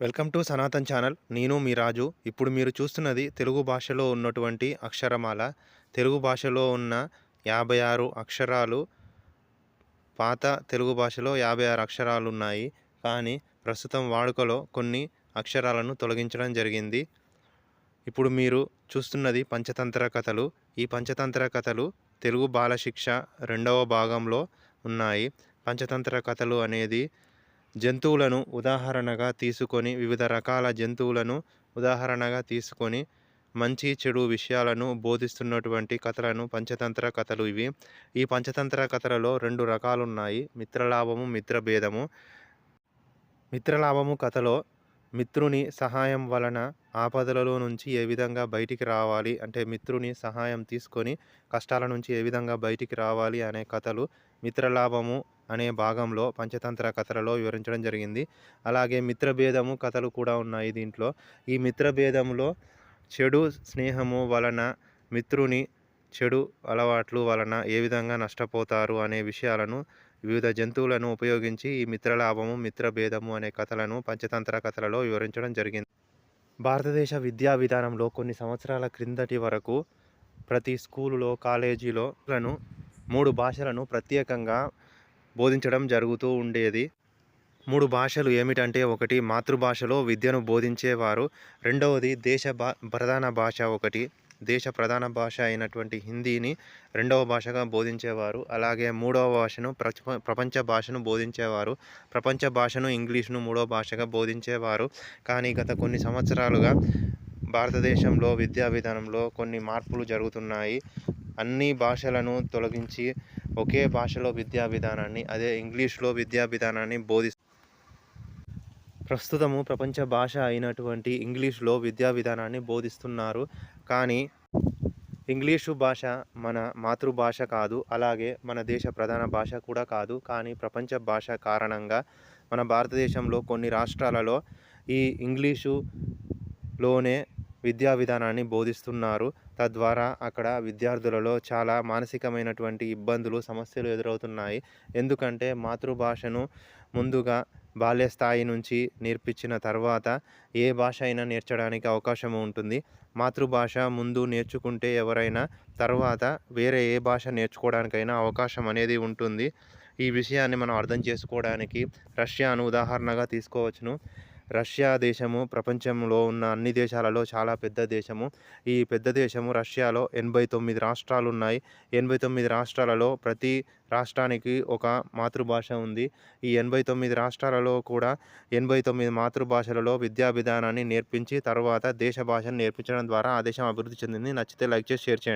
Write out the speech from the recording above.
Welcome to Sanatan channel. నేను మీ రాజు. ఇప్పుడు మీరు చూస్తున్నది తెలుగు భాషలో ఉన్నటువంటి అక్షరమాల. తెలుగు భాషలో ఉన్న యాభై ఆరు అక్షరాలు పాత తెలుగు భాషలో యాభై ఆరు అక్షరాలు ఉన్నాయి కానీ ప్రస్తుతం వాడుకలో కొన్ని అక్షరాలను తొలగించడం జరిగింది. ఇప్పుడు మీరు చూస్తున్నది పంచతంత్ర కథలు. ఈ పంచతంత్ర కథలు తెలుగు బాలశిక్ష రెండవ భాగంలో ఉన్నాయి. పంచతంత్ర కథలు అనేది జంతువులను ఉదాహరణగా తీసుకొని వివిధ రకాల జంతువులను ఉదాహరణగా తీసుకొని మంచి చెడు విషయాలను బోధిస్తున్నటువంటి కథలను పంచతంత్ర కథలు ఇవి. ఈ పంచతంత్ర కథలలో రెండు రకాలు ఉన్నాయి మిత్రలాభము మిత్రభేదము. మిత్రలాభము కథలో మిత్రుని సహాయం వలన ఆపదలలో నుంచి ఏ విధంగా బయటికి రావాలి అంటే మిత్రుని సహాయం తీసుకొని కష్టాల నుంచి ఏ విధంగా బయటికి రావాలి అనే కథలు. మిత్రలాభము అనే భాగంలో పంచతంత్ర కథలలో వివరించడం జరిగింది. అలాగే మిత్రభేదము కథలు కూడా ఉన్నాయి దీంట్లో. ఈ మిత్రభేదంలో చెడు స్నేహము వలన మిత్రుని చెడు అలవాట్లు వలన ఏ విధంగా నష్టపోతారు అనే విషయాలను వివిధ జంతువులను ఉపయోగించి ఈ మిత్రలాభము మిత్రభేదము అనే కథలను పంచతంత్ర కథలలో వివరించడం జరిగింది. భారతదేశ విద్యా విధానంలో కొన్ని సంవత్సరాల క్రిందటి వరకు ప్రతి స్కూలులో కాలేజీలోలను మూడు భాషలను ప్రత్యేకంగా బోధించడం జరుగుతూ ఉండేది. మూడు భాషలు ఏమిటంటే ఒకటి మాతృభాషలో విద్యను బోధించేవారు రెండవది దేశ భా ప్రధాన భాష ఒకటి దేశ ప్రధాన భాష అయినటువంటి హిందీని రెండవ భాషగా బోధించేవారు అలాగే మూడవ భాషను ప్రపంచ భాషను బోధించేవారు ప్రపంచ భాషను ఇంగ్లీష్ను మూడవ భాషగా బోధించేవారు. కానీ గత కొన్ని సంవత్సరాలుగా భారతదేశంలో విద్యా విధానంలో కొన్ని మార్పులు జరుగుతున్నాయి. అన్ని భాషలను తొలగించి ఒకే భాషలో విద్యా విధానాన్ని అదే ఇంగ్లీష్లో విద్యా విధానాన్ని బోధి ప్రస్తుతము ప్రపంచ భాష అయినటువంటి ఇంగ్లీష్లో విద్యా విధానాన్ని బోధిస్తున్నారు. కానీ ఇంగ్లీషు భాష మన మాతృభాష కాదు అలాగే మన దేశ ప్రధాన భాష కూడా కాదు. కానీ ప్రపంచ భాష కారణంగా మన భారతదేశంలో కొన్ని రాష్ట్రాలలో ఈ ఇంగ్లీషులోనే విద్యా విధానాన్ని బోధిస్తున్నారు. తద్వారా అక్కడ విద్యార్థులలో చాలా మానసికమైనటువంటి ఇబ్బందులు సమస్యలు ఎదురవుతున్నాయి. ఎందుకంటే మాతృభాషను ముందుగా బాల్య స్థాయి నుంచి నేర్పించిన తర్వాత ఏ భాష అయినా నేర్చడానికి అవకాశం ఉంటుంది. మాతృభాష ముందు నేర్చుకుంటే ఎవరైనా తర్వాత వేరే ఏ భాష నేర్చుకోవడానికైనా అవకాశం అనేది ఉంటుంది. ఈ విషయాన్ని మనం అర్థం చేసుకోవడానికి రష్యాను ఉదాహరణగా తీసుకోవచ్చును. రష్యా దేశము ప్రపంచంలో ఉన్న అన్ని దేశాలలో చాలా పెద్ద దేశము. ఈ పెద్ద దేశము రష్యాలో ఎనభై తొమ్మిది రాష్ట్రాలు ఉన్నాయి. ఎనభై తొమ్మిది రాష్ట్రాలలో ప్రతి రాష్ట్రానికి ఒక మాతృభాష ఉంది. ఈ ఎనభై తొమ్మిది రాష్ట్రాలలో కూడా ఎనభై తొమ్మిది మాతృభాషలలో విద్యా విధానాన్ని నేర్పించి తర్వాత దేశ భాషను నేర్పించడం ద్వారా ఆ దేశం అభివృద్ధి చెందింది. నచ్చితే లైక్ చేసి షేర్ చేయండి.